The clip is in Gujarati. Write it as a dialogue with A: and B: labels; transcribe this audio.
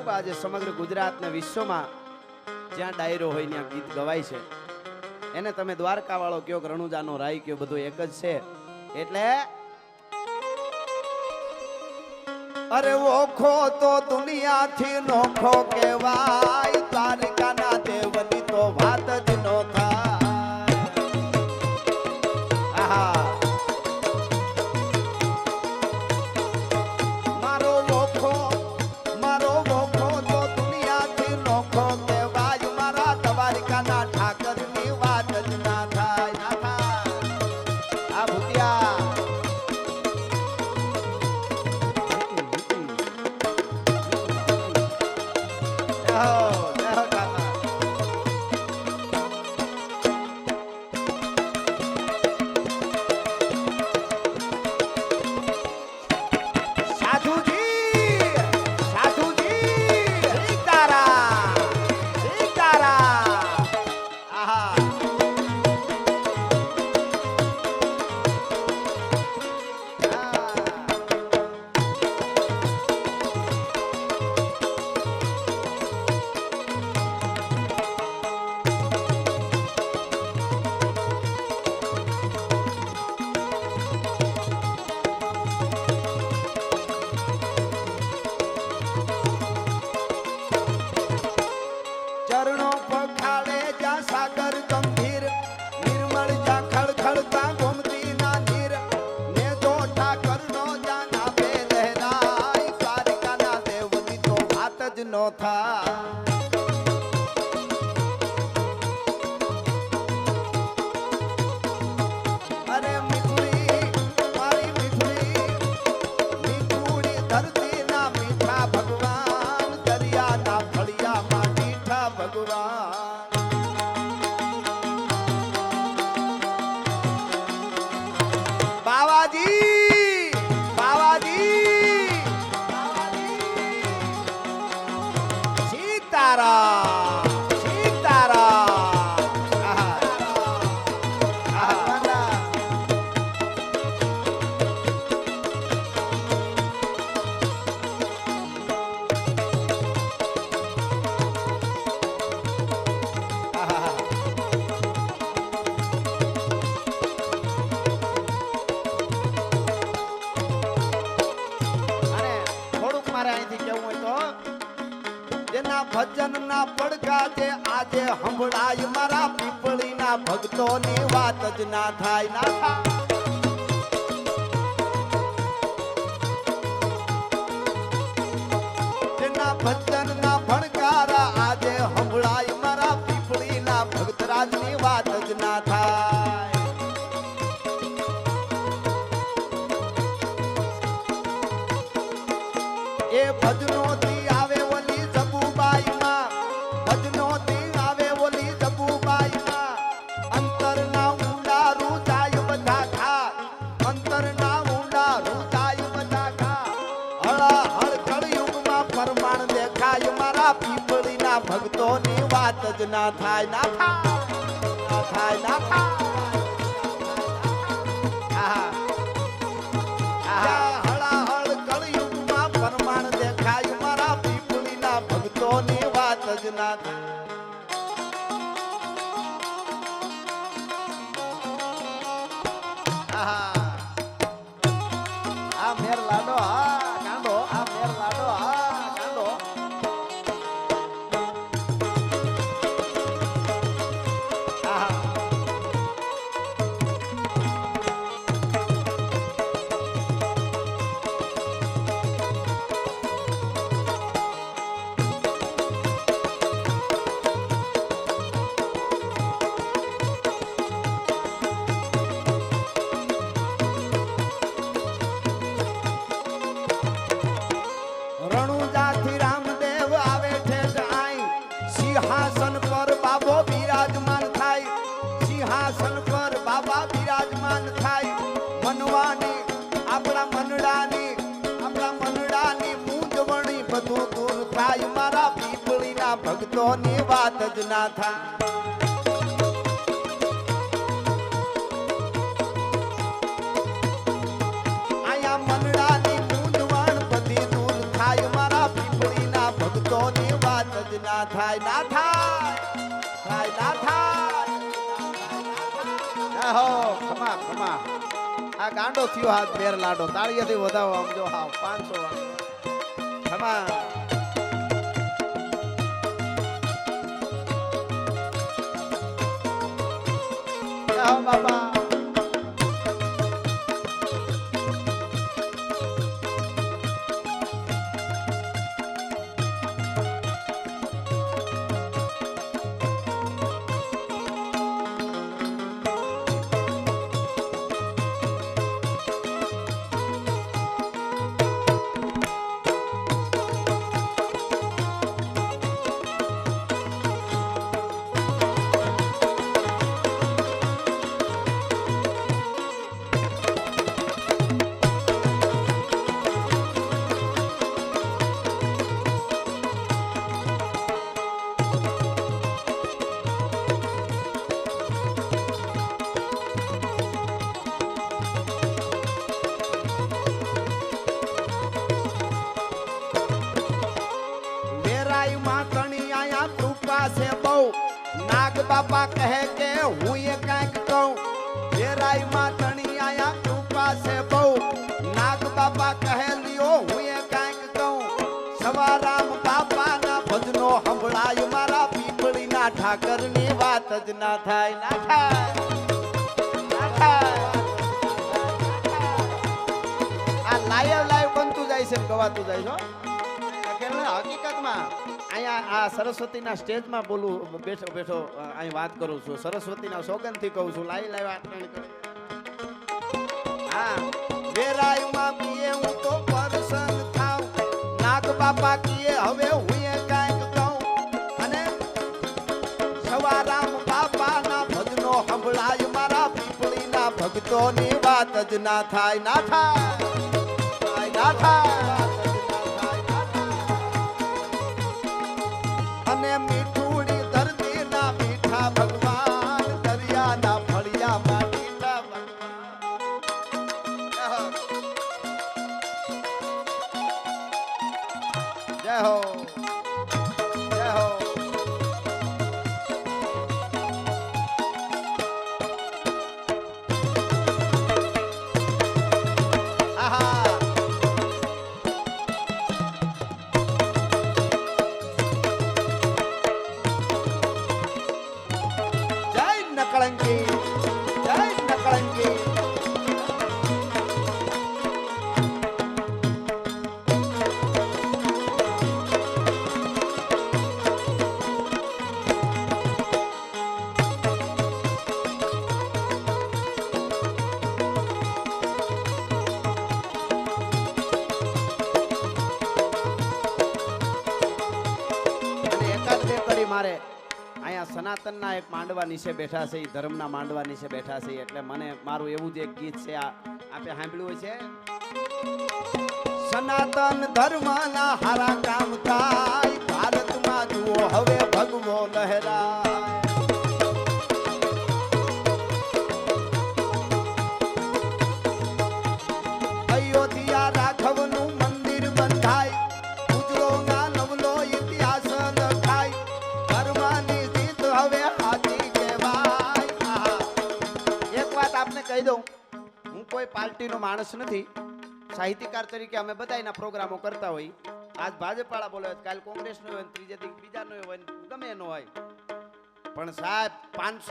A: ખૂબ આજે સમગ્ર ગુજરાત ને વિશ્વમાં જ્યાં ડાયરો હોય ત્યાં ગીત ગવાય છે. એને તમે દ્વારકા વાળો કયો રણુજાનો, રાય કયો, બધું એક જ છે. એટલે અરે ઓખો તો દુનિયાથી નોખો કહેવાય. નો થાય から ના પડઘા છે, આજે સંભળાય મારા પીપળી ના ભક્તો ની વાત જ ના થાય. ના ભજન એ ભજનોથી ભક્તોની વાત જ ના થાય ના થાય ના થાય ના થાય. સિંહાસન પર બાબો બિરાજમાન થાય. સિંહાસન પર બાબા બિરાજમાન થાય. મનવાની, આપણા મનડાની આપણા મનડાની મૂંઝવણી બધું દૂર થાય. મારા પીપળીના ભક્તોની વાત જ ના થાય. જ ના થાય ના થાય થાય, ના થાય. હો, ખમા ખમા. આ ગાંડો થયો હાથ બેર લાડો. તાળીયાથી વધાવો આમ જો હાવ, પાંચસો ખમા. બાપા. બાપા કહે કે હું એ કાંઈક કહું. વેરાઈ માં તણી આયા કૃપા છે બહુ. નાગ બાપા કહે, લ્યો, હું એ કાંઈક કહું. સવારામ બાપા ના ભજનો સંભળાય, મારા પીપળી ના ઠાકરની વાત જ ના થાય. ના થાય. આ લાઈવ લાઈવ બનતું જાય છે ગવાતું જાય છે હકીકતમાં? અહીંયા આ સરસ્વતીના સ્ટેજમાં બોલું બેઠો બેઠો અહીં વાત કરું છું. સરસ્વતીના સોગંદથી કહું છું લાઈ લાઈ આટણી કરી. હા. હવે હું એ કાંઈક મારા પીપળીના ભક્તોની વાત જ ના થાય ના થાય, ના થાય. ha. મારે અહીંયા સનાતનના એક માંડવા નીચે બેઠા છે ધર્મના માંડવા નીચે બેઠા છે, એટલે મને મારું એવું જ એક ગીત છે, આ આપે સાંભળ્યું છે? સનાતન ધર્મના હારા કામ થાય, ભારતમાં જુઓ હવે ભગવો લહેરાય. કહી દઉં. હું કોઈ પાર્ટીનો માણસ નથી. સાહિત્યકાર તરીકે અમે બધાના પ્રોગ્રામો કરતા હોય. આજ ભાજપવાળા બોલે કાલ કોંગ્રેસનો હોય ત્રીજે દી બીજાનો હોય ગમે એનો હોય. પણ સાહેબ, પાંચસો